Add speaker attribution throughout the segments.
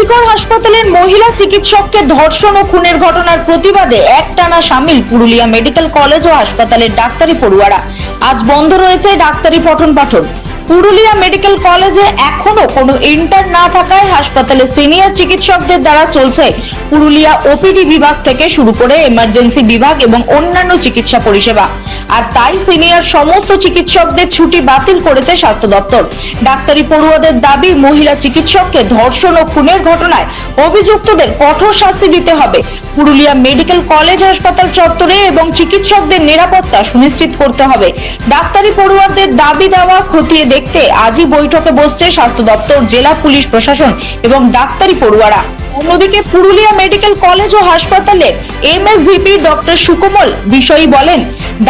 Speaker 1: আরজিকর হাসপাতালের মহিলা চিকিৎসককে ধর্ষণ ও খুনের ঘটনার প্রতিবাদে একটানা সামিল পুরুলিয়া মেডিকেল কলেজ ও হাসপাতালের ডাক্তারি পড়ুয়ারা। আজ বন্ধ রয়েছে ডাক্তারি পঠন পাঠন। পুরুলিয়া মেডিকেল কলেজে এখনও কোনো ইন্টার না থাকায় হাসপাতালে সিনিয়র চিকিৎসকদের দ্বারা চলছে পুরুলিয়া ওপিডি বিভাগ থেকে শুরু করে এমার্জেন্সি বিভাগ এবং অন্যান্য চিকিৎসা পরিষেবা। আর তাই সিনিয়র সমস্ত চিকিৎসকদের ছুটি বাতিল করেছে স্বাস্থ্য দপ্তর। ডাক্তারি পড়ুয়াদের দাবি, মহিলা চিকিৎসককে ধর্ষণ ও খুনের ঘটনায় অভিযুক্তদের কঠোর শাস্তি দিতে হবে। পুরুলিয়া মেডিকেল কলেজ হাসপাতাল চত্বরে এবং চিকিৎসকদের নিরাপত্তা সুনিশ্চিত করতে হবে। ডাক্তারি পড়ুয়াদের দাবি দেওয়া খতিয়ে দেখতে আজই বৈঠকে বসছে স্বাস্থ্য দপ্তর, জেলা পুলিশ প্রশাসন এবং ডাক্তারি পড়ুয়ারা। অন্যদিকে পুরুলিয়া মেডিকেল কলেজ ও হাসপাতালের এমএসভিপি ডক্টর সুকমল বিষয়ী বলেন,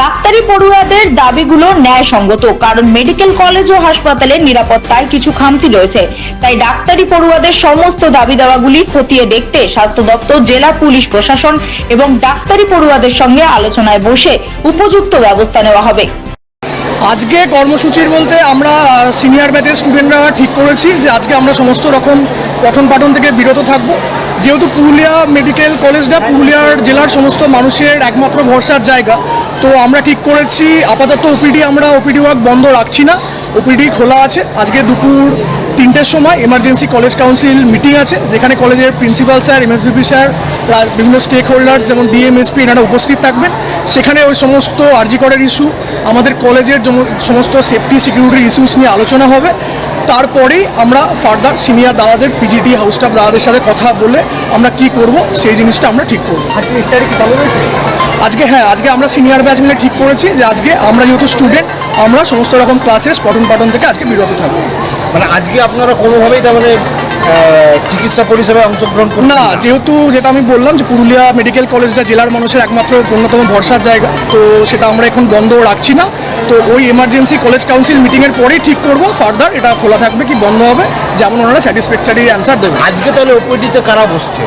Speaker 1: ডাক্তারি পড়ুয়াদের দাবিগুলো ন্যায়সঙ্গত, কারণ মেডিকেল কলেজ ও হাসপাতালের নিরাপত্তায় কিছু খামতি রয়েছে। তাই ডাক্তারি পড়ুয়াদের সমস্ত দাবি দাওয়াগুলি খতিয়ে দেখতে স্বাস্থ্য দপ্তর, জেলা পুলিশ প্রশাসন এবং ডাক্তারি পড়ুয়াদের সঙ্গে আলোচনায় বসে উপযুক্ত ব্যবস্থা নেওয়া হবে।
Speaker 2: আজকে কর্মসূচির বলতে আমরা সিনিয়র ব্যাচের স্টুডেন্টরা ঠিক করেছি যে আজকে আমরা সমস্ত রকম পঠন পাঠন থেকে বিরত থাকব। যেহেতু পুরুলিয়া মেডিকেল কলেজটা পুরুলিয়ার জেলার সমস্ত মানুষের একমাত্র ভরসার জায়গা। তো আমরা ঠিক করেছি, আপাতত ওপিডি আমরা, ওপিডি ওয়ার্ক বন্ধ রাখছি না। ওপিডি খোলা আছে। আজকে দুপুর তিনটের সময় এমার্জেন্সি কলেজ কাউন্সিল মিটিং আছে যেখানে কলেজের প্রিন্সিপাল স্যার এমএসবিপি স্যার বিভিন্ন স্টেক হোল্ডার্স যেমন ডিএমএসপি এনারা উপস্থিত থাকবেন। সেখানে ওই সমস্ত আরজিকরের ইস্যু আমাদের কলেজের সমস্ত সেফটি সিকিউরিটি ইস্যুস নিয়ে আলোচনা হবে। তারপরেই আমরা ফার্দার সিনিয়র দাদাদের পিজিটি হাউস স্টাফ দাদাদের সাথে কথা বলে আমরা কি করব সেই জিনিসটা আমরা ঠিক করব। আজকে হ্যাঁ আজকে আমরা সিনিয়র ব্যাচ মিলে ঠিক করেছি যে আজকে আমরা যেহেতু স্টুডেন্ট আমরা সমস্ত রকম ক্লাসেস পঠন পাঠন থেকে আজকে বিরত থাকব।
Speaker 3: মানে আজকে আপনারা কোনোভাবেই তার মানে চিকিৎসা পরিষেবায় অংশগ্রহণ করছেন
Speaker 2: না যেহেতু যেটা আমি বললাম যে পুরুলিয়া মেডিকেল কলেজটা জেলার মানুষের একমাত্র অন্যতম ভরসার জায়গা তো সেটা আমরা এখন বন্ধ রাখছি না। তো ওই এমার্জেন্সি কলেজ কাউন্সিল মিটিংয়ের পরেই ঠিক করব ফার্দার এটা খোলা থাকবে কি বন্ধ হবে যেমন ওনারা স্যাটিসফ্যাক্টরি অ্যান্সার দেবে।
Speaker 3: আজকে তাহলে ওপিডিতে কারা বসছে?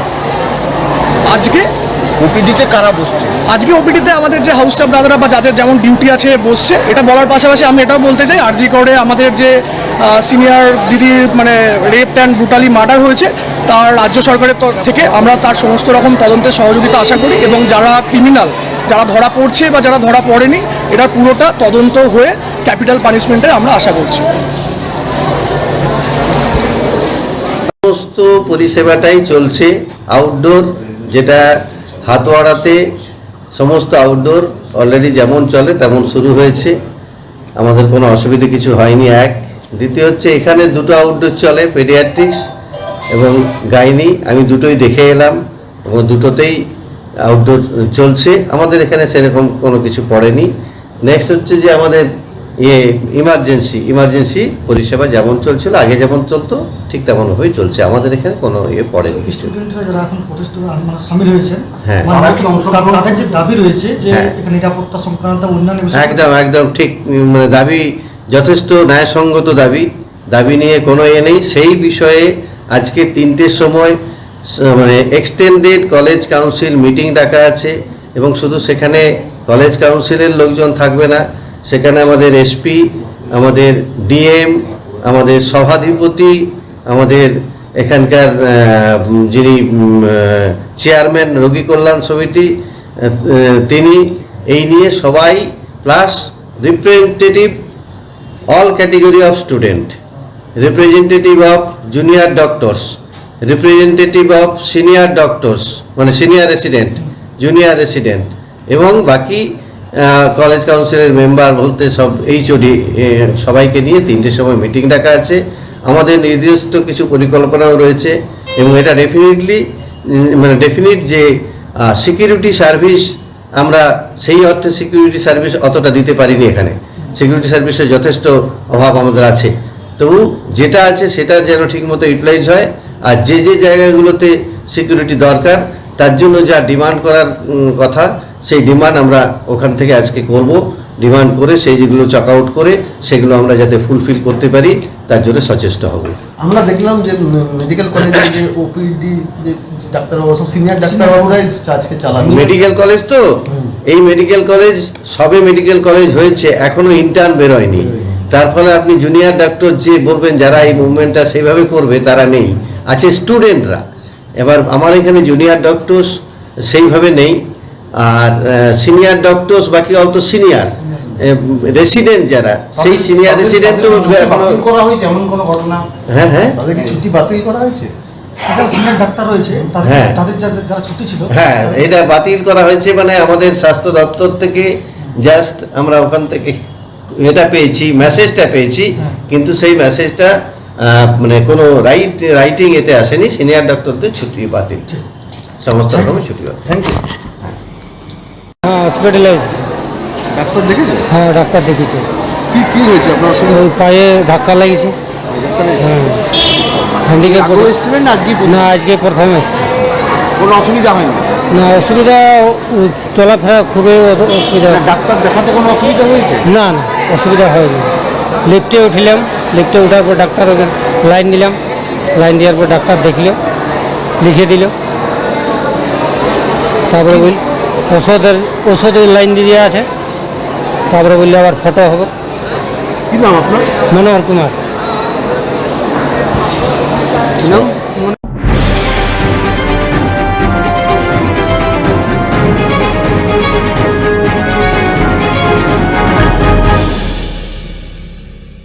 Speaker 2: আজকে?
Speaker 3: ওপিডিতে কারা বসছে?
Speaker 2: আজকে ওপিডিতে আমাদের যে হাউস স্টাফ দাদারা বা যাদের যেমন ডিউটি আছে বসছে এটা বলার পাশাপাশি আমি এটাও বলতে চাই আরজি করে আমাদের যে সিনিয়র দিদির মানে রেপ অ্যান্ড ব্রুটালি মার্ডার হয়েছে, তার রাজ্য সরকারের তরফ থেকে আমরা তার সমস্ত রকম তদন্তের সহযোগিতা আশা করি এবং যারা ক্রিমিনাল যারা ধরা পড়ছে বা যারা ধরা পড়েনি এটার পুরোটা তদন্ত হয়ে ক্যাপিটাল পানিশমেন্টের আমরা আশা করছি।
Speaker 4: সমস্ত পরিষেবাটাই চলছে আউটডোর যেটা হাতোয়াড়াতে সমস্ত আউটডোর অলরেডি যেমন চলে তেমন শুরু হয়েছে। আমাদের কোনো অসুবিধে কিছু হয়নি, এক। দ্বিতীয় হচ্ছে এখানে দুটো আউটডোর চলে পেডিয়াট্রিক্স এবং গাইনি আমি দুটোই দেখে এলাম এবং দুটোতেই আউটডোর চলছে। আমাদের এখানে সেরকম কোনো কিছু পড়েনি। নেক্সট হচ্ছে যে আমাদের ইয়ে ইমার্জেন্সি ইমার্জেন্সি পরিষেবা যেমন চলছিল আগে যেমন চলতো ঠিক তেমনভাবেই চলছে। আমাদের এখানে কোনো ইয়ে পড়েনি। কিছু
Speaker 5: স্টুডেন্টরা যারা এখন প্রতিষ্ঠিত মানে সামিল হয়েছেন
Speaker 4: হ্যাঁ।
Speaker 5: মানে তাদের যে দাবি রয়েছে যে
Speaker 4: হ্যাঁ।
Speaker 5: নিরাপত্তা সংক্রান্ত অন্যান্য
Speaker 4: একদম একদম ঠিক মানে দাবি যথেষ্ট ন্যায়সঙ্গত দাবি দাবি নিয়ে কোনো এ নেই। সেই বিষয়ে আজকে তিনটের সময় মানে এক্সটেন্ডেড কলেজ কাউন্সিল মিটিং ডাকা আছে এবং শুধু সেখানে কলেজ কাউন্সিলের লোকজন থাকবে না, সেখানে আমাদের এসপি আমাদের ডিএম আমাদের সভাধিপতি, আমাদের এখানকার যিনি চেয়ারম্যান রোগী কল্যাণ সমিতি তিনি, এই নিয়ে সবাই plus representative all category of student representative of junior doctors representative of senior doctors মানে সিনিয়র রেসিডেন্ট জুনিয়র রেসিডেন্ট এবং বাকি কলেজ কাউন্সিলের মেম্বার বলতে সব এইচওডি সবাইকে নিয়ে তিনটের সময় মিটিং ডাকা আছে। আমাদের নির্দিষ্ট কিছু পরিকল্পনাও রয়েছে এবং এটা ডেফিনেটলি মানে ডেফিনিট যে সিকিউরিটি সার্ভিস আমরা সেই অর্থে সিকিউরিটি সার্ভিস অতটা দিতে পারিনি এখানে। সিকিউরিটি সার্ভিসের যথেষ্ট অভাব আমাদের আছে। তবু যেটা আছে সেটা যেন ঠিকমতো ইউটিলাইজ হয় আর যে যে জায়গাগুলোতে সিকিউরিটি দরকার তার জন্য যা ডিমান্ড করার কথা সেই ডিমান্ড আমরা ওখান থেকে আজকে করব। ডিমান্ড করে সেই যেগুলো চক আউট করে সেগুলো আমরা যাতে ফুলফিল করতে পারি তার জন্য সচেষ্ট হব।
Speaker 6: আমরা দেখলাম যে মেডিকেল কলেজে যে ওপিডি যে ডাক্তারবাবু সব সিনিয়র ডাক্তারবাবুরাই আজকে চালাচ্ছে।
Speaker 4: মেডিকেল কলেজ তো? এই মেডিকেল কলেজ সবে মেডিকেল কলেজ হয়েছে এখনও ইন্টার্ন বেরোয়নি। তার ফলে আপনি জুনিয়র ডাক্তার যে বলবেন যারা এই মুভমেন্টটা সেইভাবে করবে তারা নেই। আছে স্টুডেন্টরা এবার আমার এখানে জুনিয়র ডক্টরস সেইভাবে নেই। আর সিনিয়র ডক্টরস বাকি অল্প সিনিয়র রেসিডেন্ট যারা সেই সিনিয়র রেসিডেন্টও
Speaker 3: করা হয়েছে এমন কোনো ঘটনা?
Speaker 4: হ্যাঁ হ্যাঁ।
Speaker 6: তাদের কি ছুটি বাতিল করা হয়েছে?
Speaker 5: যারা সিনিয়র ডাক্তার রয়েছে
Speaker 4: হ্যাঁ।
Speaker 5: তাদের যাদের- যারা ছুটি ছিল
Speaker 4: হ্যাঁ এটা বাতিল করা হয়েছে মানে আমাদের স্বাস্থ্য দপ্তর থেকে জাস্ট আমরা ওখান থেকে এটা পেয়েছি মেসেজটা পেয়েছি কিন্তু সেই মেসেজটা মানে কোনো রাইট রাইটিং এতে আসেনি সিনিয়র ডক্টরদের ছুটি বাতিল। সমস্ত রকমের ছুটি বাতিল।
Speaker 6: থ্যাংক ইউ
Speaker 7: হ্যাঁ হসপিটালাইজ
Speaker 6: ডাক্তার দেখেছে?
Speaker 7: হ্যাঁ ডাক্তার দেখেছে।
Speaker 6: কি কি হয়েছে? আপনার সঙ্গে
Speaker 7: পায়ে ধাক্কা লাগিয়েছে হ্যাঁ। হ্যান্ডিক্যাপ
Speaker 3: আগেও এসেছিলেন না আজকে
Speaker 7: না আজকে প্রথম এসছে।
Speaker 3: কোনো অসুবিধা হয়নি?
Speaker 7: না অসুবিধা চলাফেরা খুবই অ- অসুবিধা
Speaker 3: না। ডাক্তার দেখাতে কোনো অসুবিধা হয়েছে?
Speaker 7: না না অসুবিধা হয়নি। লিফটে উঠিলাম লিফটে ওঠার পর ডাক্তার ওখানে লাইন দিলাম। লাইন দেওয়ার পর ডাক্তার দেখল লিখে দিল। তারপরে বল ওষুধের ওষুধের লাইন দিয়ে দেওয়া আছে। তারপরে বললে আবার ফটো হবে।
Speaker 6: কি নাম আপনার?
Speaker 7: মনোহর কুমার।
Speaker 6: não?